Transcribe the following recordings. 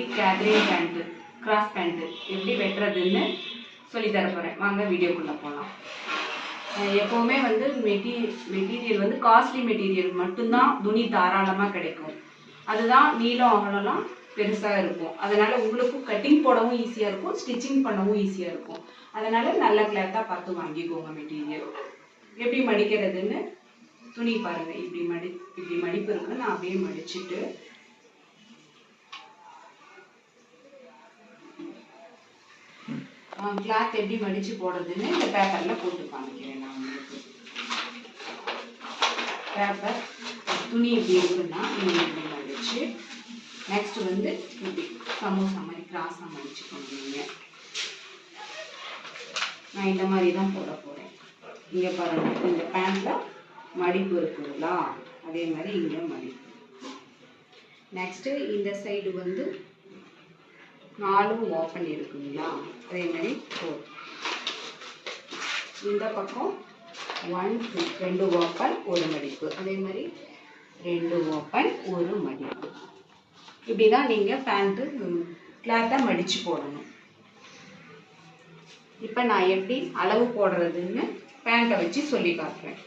இன்னைக்கு gathering pant cross pant எப்படி வெட்டுறதுன்னு சொல்லித்தர போகிறேன் வாங்க வீடியோக்குள்ளே போகலாம் எப்போவுமே வந்து மெட்டீ மெட்டீரியல் வந்து காஸ்ட்லி மெட்டீரியல் மட்டும்தான் துணி தாராளமாக கிடைக்கும். அதுதான் நீளம் அகலம்லாம் பெருசாக இருக்கும். அதனால் உங்களுக்கும் கட்டிங் போடவும் ஈஸியாக இருக்கும் ஸ்டிச்சிங் பண்ணவும் ஈஸியாக இருக்கும். அதனால் நல்ல கிளாத்தாக பார்த்து வாங்கிக்கோங்க மெட்டீரியல் எப்படி மடிக்கிறதுன்னு துணி பாருங்கள் இப்படி மடி இப்படி மடிப்பு இருக்கு நான் அப்படியே மடிச்சுட்டு கிளாத் எப்படி மடித்து போடுறதுன்னு இந்த பேப்பரில் போட்டு காமிக்கிறேன் நான் உங்களுக்கு. பேப்பர் துணி எப்படி இருக்குன்னா நீங்கள் இப்படி மடிச்சு. நெக்ஸ்ட் வந்து இப்படி சமோசா மாதிரி கிராஸாக மடிச்சுக்கணும் நீங்கள் நான் இந்த மாதிரி தான் போட போகிறேன் இங்கே பாருங்கள் இந்த பேண்ட்டில் மடிப்பு இருக்குங்களா? அதே மாதிரி இங்கே மடிப்பு. நெக்ஸ்ட்டு இந்த சைடு வந்து நாலும் ஓப்பன் இருக்குங்களா? அதே மாதிரி ஃபோர் இந்த பக்கம் ஒன் டூ ரெண்டு ஓப்பன் ஒரு மடிப்பு. அதே மாதிரி ரெண்டு ஓப்பன் ஒரு மடிப்பு. இப்படி தான் நீங்கள் பேண்ட்டு கிளாத்தை மடித்து போடணும். இப்போ நான் எப்படி அளவு போடுறதுன்னு பேண்ட்டை வச்சு சொல்லி காட்டுறேன்.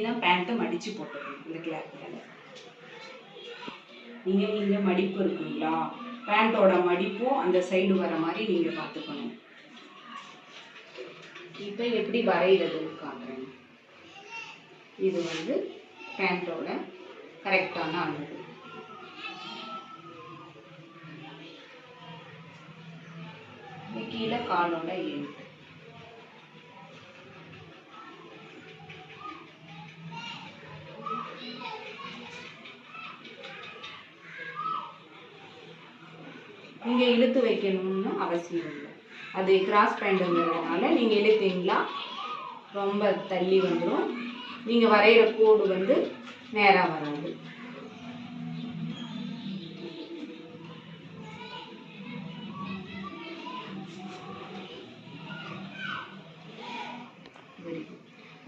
இப்படிதான் பேண்ட்டை மடித்து போட்டுக்கணும். இந்த கிளாத் மேலே. நீங்கள் இங்கே மடிப்பு இருக்குங்களா? பேண்ட்டோட மடிப்பும் அந்த சைடு வர மாதிரி நீங்கள் பார்த்துக்கணும். இப்போ எப்படி வரைகிறதுன்னு காட்டுறேன். இது வந்து பேண்ட்டோட கரெக்டான அளவு. கீழே காலோட எண். இழுத்து வைக்கணும்னு அவசியம் இல்லை. அது கிராஸ் பேண்டுங்கிறதுனால நீங்கள் இழுத்தீங்களா ரொம்ப தள்ளி வந்துடும் நீங்கள் வரைகிற கோடு வந்து நேராக வராது.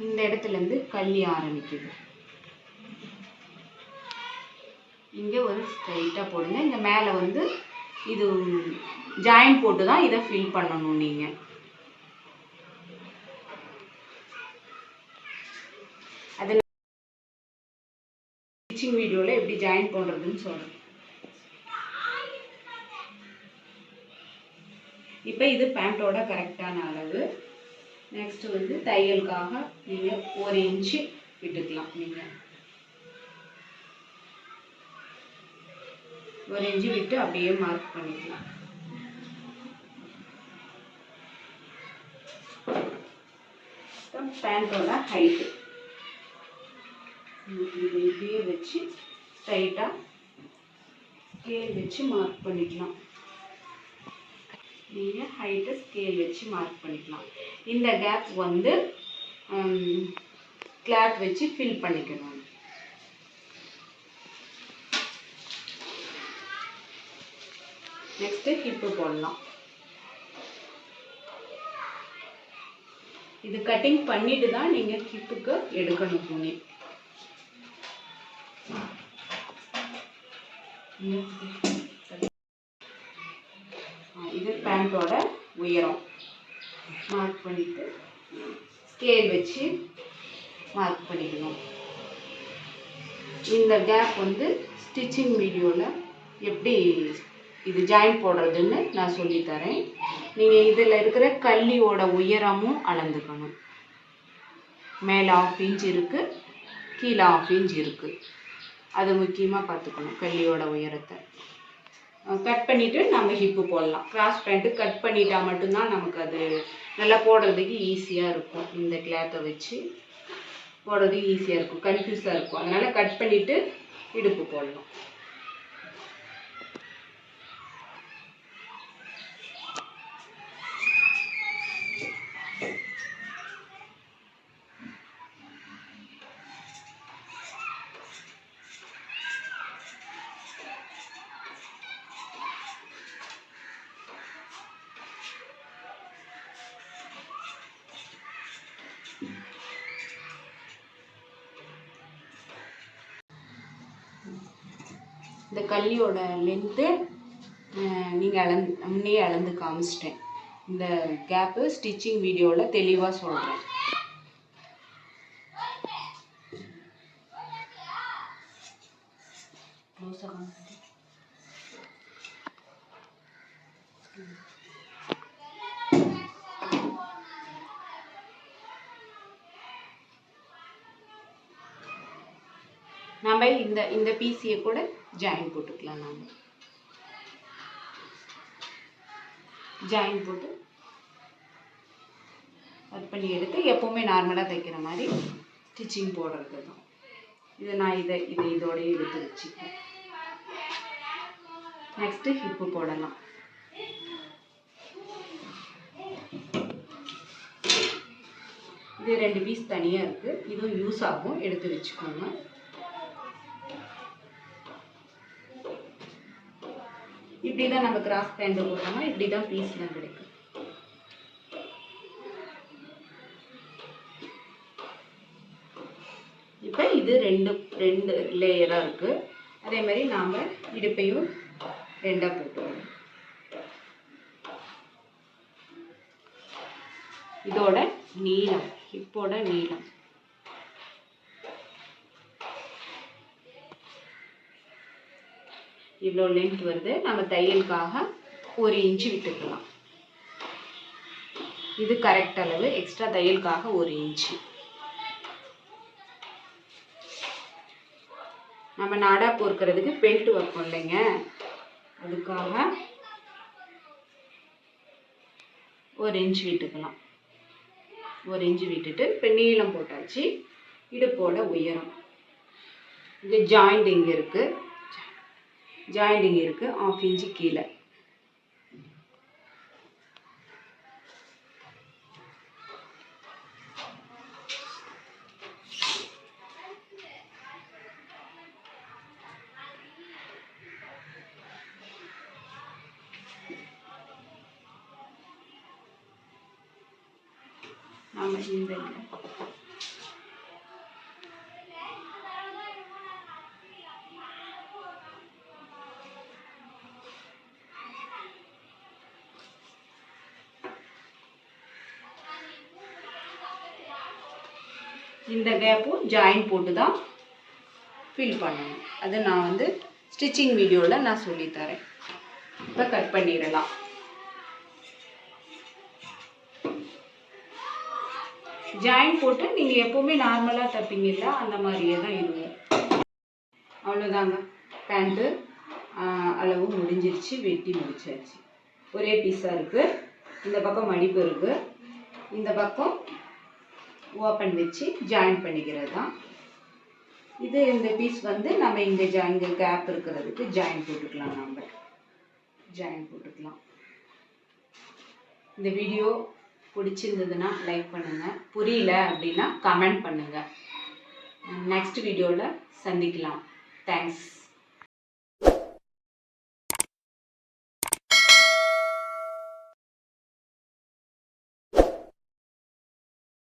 இந்த இடத்துல இருந்து கள்ளி ஆரம்பிக்குது. இங்கே ஒரு ஸ்ட்ரைட்டாக போடுங்க. இங்கே மேலே வந்து இது ஜாயின் போட்டு தான் இதை ஃபில் பண்ணணும் நீங்கள் அதில் ஸ்டிச்சிங் வீடியோவில் எப்படி ஜாயின் பண்ணுறதுன்னு சொல்கிறேன் இப்போ இது பேண்ட்டோட கரெக்டான அளவு. நெக்ஸ்ட் வந்து தையலுக்காக நீங்கள் ஒரு இன்ச்சு விட்டுக்கலாம் நீங்கள் ஒரு இன்ச்சு விட்டு அப்படியே மார்க் பண்ணிக்கலாம். பேண்ட்டோட ஹைட்டு இப்படியே வச்சு ஸ்ட்ரைட்டாக ஸ்கேல் வச்சு மார்க் பண்ணிக்கலாம். நீங்கள் ஹைட்டை ஸ்கேல் வச்சு மார்க் பண்ணிக்கலாம். இந்த கேப் வந்து கிளாத் வச்சு ஃபில் பண்ணிக்கணும். நெக்ஸ்ட்டு ஹிப்பு போடலாம். இது கட்டிங் பண்ணிட்டு தான் நீங்கள் ஹிப்புக்கு எடுக்கணும் துணி இது பேண்ட்டோட உயரம். மார்க் பண்ணிட்டு ஸ்கேல் வச்சு மார்க் பண்ணிக்கணும். இந்த கேப் வந்து ஸ்டிச்சிங் வீடியோவில் எப்படி இது ஜாயின் போடுறதுன்னு நான் சொல்லித் தரேன் நீங்கள் இதில் இருக்கிற கள்ளியோட உயரமும் அளந்துக்கணும். மேலே ஆஃப் இன்ச் இருக்குது கீழே ஆஃப் இன்ச் இருக்குது அது முக்கியமாக பார்த்துக்கணும் கள்ளியோட உயரத்தை. கட் பண்ணிவிட்டு நம்ம ஹிப்பு போடலாம். கிராஸ் பேண்ட்டு கட் பண்ணிட்டா மட்டும்தான் நமக்கு அது நல்லா போடுறதுக்கு ஈஸியாக இருக்கும். இந்த கிளாத்தை வச்சு போடுறதுக்கு ஈஸியாக இருக்கும். கன்ஃபியூஸாக இருக்கும். அதனால் கட் பண்ணிவிட்டு இடுப்பு போடலாம். இந்த கல்லியோட லென்த்து நீங்கள் அளந்து முன்னே அளந்து காமிச்சிட்டேன். இந்த கேப்பு ஸ்டிச்சிங் வீடியோவில் தெளிவாக சொல்கிறேன் நம்ம இந்த இந்த பீஸியை கூட ஜாயின் போட்டுக்கலாம் நாம். ஜாயின் போட்டு கட் பண்ணி எடுத்து எப்போவுமே நார்மலாக தைக்கிற மாதிரி ஸ்டிச்சிங் போடுறது தான். இதை நான் இதை இதை இதோடய எடுத்து வச்சுக்கேன் நெக்ஸ்ட்டு ஹிப்பு போடலாம். இது ரெண்டு பீஸ் தனியாக இருக்குது இதுவும் யூஸ் ஆகும். எடுத்து வச்சுக்கோங்க. இப்படி தான் நம்ம கிராஸ் பேண்ட் போட்டோம்னா இப்படி தான் பீஸ்லாம் கிடைக்கும். இப்போ இது ரெண்டு ரெண்டு லேயராக இருக்குது அதே மாதிரி நாம் இடுப்பையும் ரெண்டாக போட்டுருவோம் இதோட நீளம் ஹிப்போட நீளம். இவ்வளோ லென்த் வருது நம்ம தையலுக்காக ஒரு இன்ச்சு விட்டுக்கலாம். இது கரெக்ட் அளவு எக்ஸ்ட்ரா தையலுக்காக ஒரு இன்ச்சு. நம்ம நாடா பொறுக்கிறதுக்கு பெல்ட் வைப்போம் இல்லைங்க. அதுக்காக ஒரு இன்ச்சு விட்டுக்கலாம். ஒரு இன்ச்சு விட்டுட்டு இப்போ நீளம் போட்டாச்சு இடுப்போட உயரம். இது ஜாயிண்ட் இங்கே இருக்குது ஜாயிண்டிங் இருக்குது ஆஃப் இன்ச்சு கீழே. நாம இந்த இந்த கேப்பும் ஜாயின் போட்டு தான் ஃபில் பண்ணணும். அது நான் வந்து ஸ்டிச்சிங் வீடியோவில் நான் சொல்லித்தரேன் இப்போ கட் பண்ணிடலாம். ஜாயின் போட்டு நீங்கள் எப்போவுமே நார்மலாக தைப்பீங்கல்ல அந்த மாதிரியே தான் இருக்கும். அவ்வளோதாங்க பேண்ட்டு அளவு முடிஞ்சிருச்சு வெட்டி முடிச்சாச்சு. ஒரே பீஸாக இருக்குது இந்த பக்கம் மடிப்பு இருக்குது இந்த பக்கம் ஓப்பன் வச்சு ஜாயின் பண்ணிக்கிறது தான் இது இந்த பீஸ் வந்து நம்ம இங்கே ஜா இங்கே கேப் இருக்கிறதுக்கு ஜாயின் போட்டுக்கலாம் நம்ம. ஜாயின் போட்டுக்கலாம். இந்த வீடியோ பிடிச்சிருந்ததுன்னா லைக் பண்ணுங்கள் புரியல அப்படின்னா கமெண்ட் பண்ணுங்கள் நெக்ஸ்ட் வீடியோவில் சந்திக்கலாம். தேங்க்ஸ்